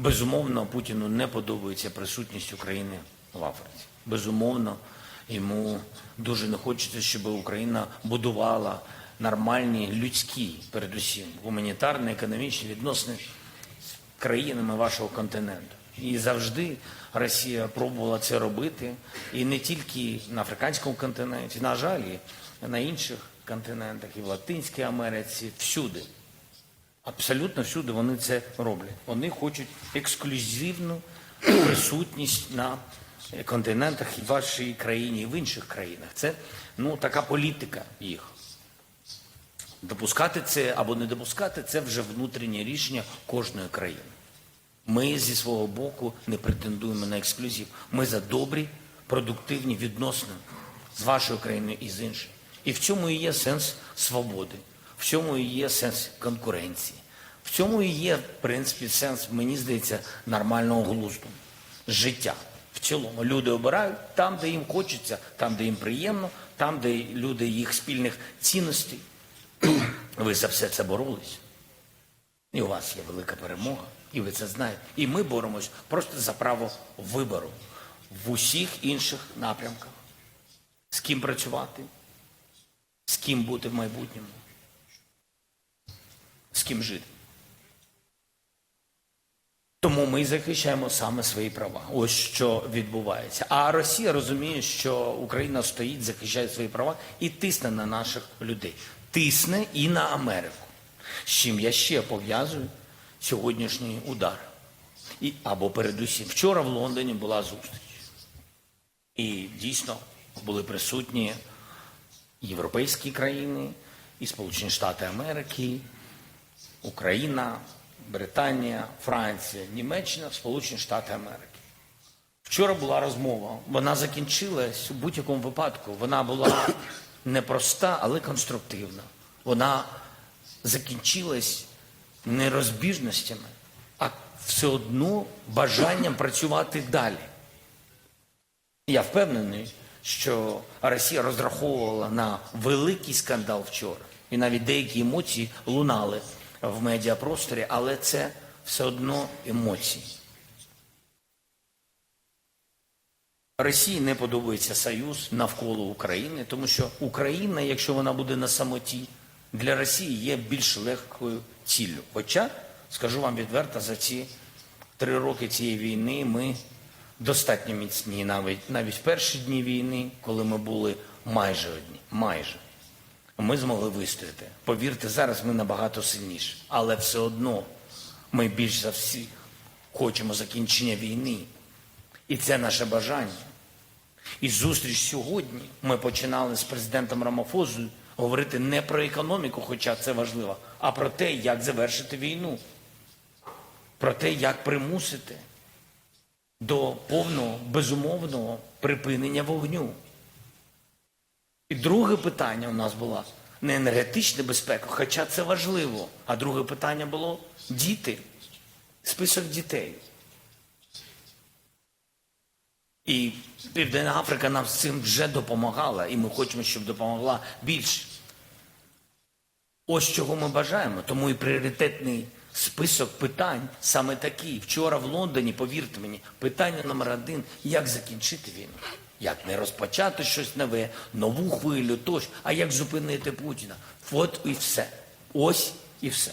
Безумовно, Путіну не подобається присутність України в Африці. Безумовно, йому дуже не хочеться, щоб Україна будувала нормальні людські, передусім, гуманітарні, економічні відносини з країнами вашого континенту. І завжди Росія пробувала це робити, і не тільки на африканському континенті, на жаль, на інших континентах, і в Латинській Америці, всюди. Абсолютно всюди вони це роблять. Вони хочуть ексклюзивну присутність на континентах і в вашій країні, і в інших країнах. Це ну, така політика їх. Допускати це або не допускати це вже внутрішнє рішення кожної країни. Ми зі свого боку не претендуємо на ексклюзив. Ми за добрі, продуктивні відносини з вашою країною і з іншою. І в цьому і є сенс свободи, в цьому і є сенс конкуренції, в цьому і є, в принципі, сенс, мені здається, нормального глузду, життя. В цілому люди обирають там, де їм хочеться, там, де їм приємно, там, де люди їх спільних цінностей. Ви за все це боролись. І у вас є велика перемога, і ви це знаєте. І ми боремось просто за право вибору в усіх інших напрямках. З ким працювати, з ким бути в майбутньому, ким жити. Тому ми захищаємо саме свої права. Ось що відбувається. А Росія розуміє, що Україна стоїть, захищає свої права і тисне на наших людей. Тисне і на Америку. З чим я ще пов'язую сьогоднішній удар. І, або передусім. Вчора в Лондоні була зустріч. І дійсно були присутні європейські країни, і Сполучені Штати Америки, Україна, Британія, Франція, Німеччина, Сполучені Штати Америки. Вчора була розмова. Вона закінчилась у будь-якому випадку. Вона була непроста, але конструктивна. Вона закінчилась не розбіжностями, а все одно бажанням працювати далі. Я впевнений, що Росія розраховувала на великий скандал вчора. І навіть деякі емоції лунали в медіапросторі, але це все одно емоції. Росії не подобається союз навколо України, тому що Україна, якщо вона буде на самоті, для Росії є більш легкою ціллю. Хоча, скажу вам відверто, за ці три роки цієї війни ми достатньо міцні, навіть навіть перші дні війни, коли ми були майже одні, майже. Ми змогли вистояти. Повірте, зараз ми набагато сильніші. Але все одно ми більш за всіх хочемо закінчення війни. І це наше бажання. І зустріч сьогодні ми починали з президентом Рамафозою говорити не про економіку, хоча це важливо, а про те, як завершити війну, про те, як примусити до повного безумовного припинення вогню. І друге питання у нас було не енергетична безпека, хоча це важливо. А друге питання було діти, список дітей. І Південна Африка нам з цим вже допомагала, і ми хочемо, щоб допомогла більше. Ось чого ми бажаємо. Тому і пріоритетний список питань саме такий. Вчора в Лондоні, повірте мені, питання номер один як закінчити війну. Як не розпочати щось нове, нову хвилю тощо, а як зупинити Путіна. От і все. Ось і все.